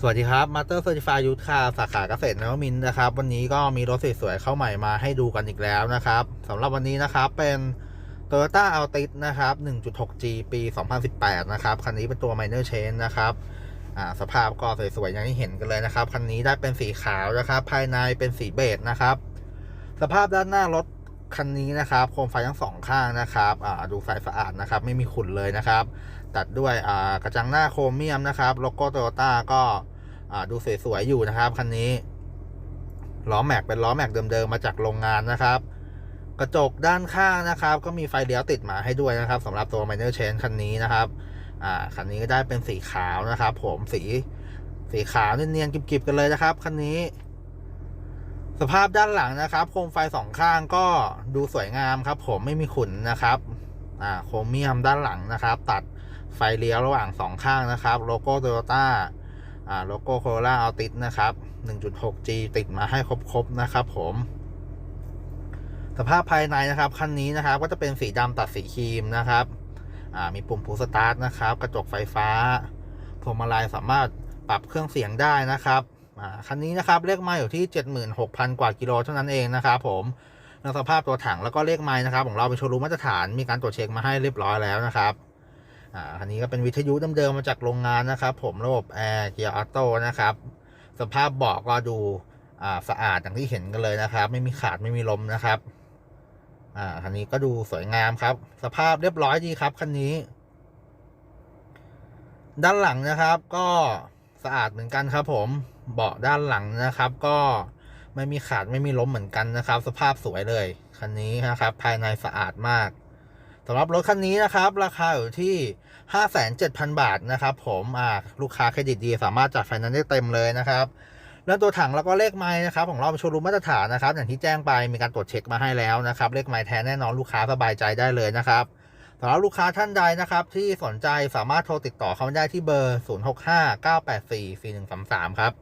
สวัสดีครับมาสเตอร์เซอร์ติฟายยูทคาสาขาเกษตรนวมินนะครับ วันนี้ก็มีรถสวยๆเข้าใหม่มาให้ดูกันอีกแล้วนะครับสำหรับวันนี้นะครับเป็น Toyota Altis นะครับ 1.6G ปี 2018 นะครับคันนี้เป็นตัว Minor Change นะครับสภาพก็สวยๆอย่างที่เห็นกันเลยนะครับ คันนี้ได้เป็นสีขาวนะครับ ภายในเป็นสีเบจนะครับ สภาพด้านหน้ารถ คันนี้นะครับโคมไฟทั้งสองข้างนะครับดูใสสะอาดนะครับ ไม่มีขุ่นเลยนะครับ ตัดด้วยกระจังหน้าโครเมียมนะครับโลโก้โตโยต้าก็ดูสวยๆอยู่นะครับคันนี้ล้อแม็กเป็นล้อแม็กเดิมๆมาจากโรงงานนะครับ กระจกด้านข้างนะครับ ก็มีไฟเลี้ยวติดมาให้ด้วยนะครับสำหรับตัว Minor Change คันนี้นะครับคันนี้ก็ได้เป็นสีขาวนะครับ ผมสีสีขาวเนียนๆกริบๆกันเลยนะครับคันนี้ สภาพด้านหลังนะครับ โคมไฟสองข้างก็ดูสวยงามครับ ผมไม่มีขุนนะครับอ่าโครเมียมด้านหลังนะครับ ตัดไฟเลี้ยวระหว่างสองข้างนะครับ โลโก้โตโยต้าอ่าโลโก้โคโรล่าเอาติดนะครับ 1.6G ติดมาให้ครบๆนะครับ ผม สภาพภายในนะครับคันนี้นะครับก็จะเป็นสีดำตัดสีครีมนะครับอ่ามีปุ่มพูสตาร์ทนะครับ กระจกไฟฟ้าพวงมาลัยสามารถปรับเครื่องเสียงได้นะครับ อ่าคันนี้นะครับเลขไมล์อยู่ที่ 76,000 กว่ากิโลเท่านั้นเองนะครับผมแล้วสภาพตัวถังแล้วก็เลขไมล์นะครับของเราเป็นโชว์รูมมาตรฐานมีการตรวจเช็คมาให้เรียบร้อยแล้วนะครับอ่าคันนี้ก็เป็นวิทยุเดิมๆมาจากโรงงานนะครับ ผมระบบแอร์เกียร์ออโต้นะครับสภาพเบาะก็ดูอ่าสะอาดอย่างที่เห็นกันเลยนะครับ ไม่มีขาดไม่มีลมนะครับอ่าคันนี้ก็ดูสวยงามครับ สภาพเรียบร้อยดีครับคันนี้ ด้านหลังนะครับก็ สะอาดเหมือนกันครับ ผมเบาะด้านหลังนะครับ ก็ไม่มีขาดไม่มีล้มเหมือนกันนะครับ สภาพสวยเลยคันนี้นะครับ ภายในสะอาดมากสำหรับรถคันนี้นะครับ ราคาอยู่ที่ห้าแสนเจ็ดพันบาทนะครับ ผมอ่าลูกค้าเครดิตดี สามารถจัดไฟแนนซ์ได้เต็มเลยนะครับแล้วตัวถังแล้วก็เลขไม้นะครับ ของเราเป็นโชว์รูมมาตรฐานนะครับ อย่างที่แจ้งไปมีการตรวจเช็คมาให้แล้วนะครับ เลขไม้แท้แน่นอนลูกค้าสบายใจได้เลยนะครับ สำหรับลูกค้าท่านใดนะครับ ที่สนใจสามารถโทรติดต่อเขาได้ที่เบอร์ 0659844133 ครับ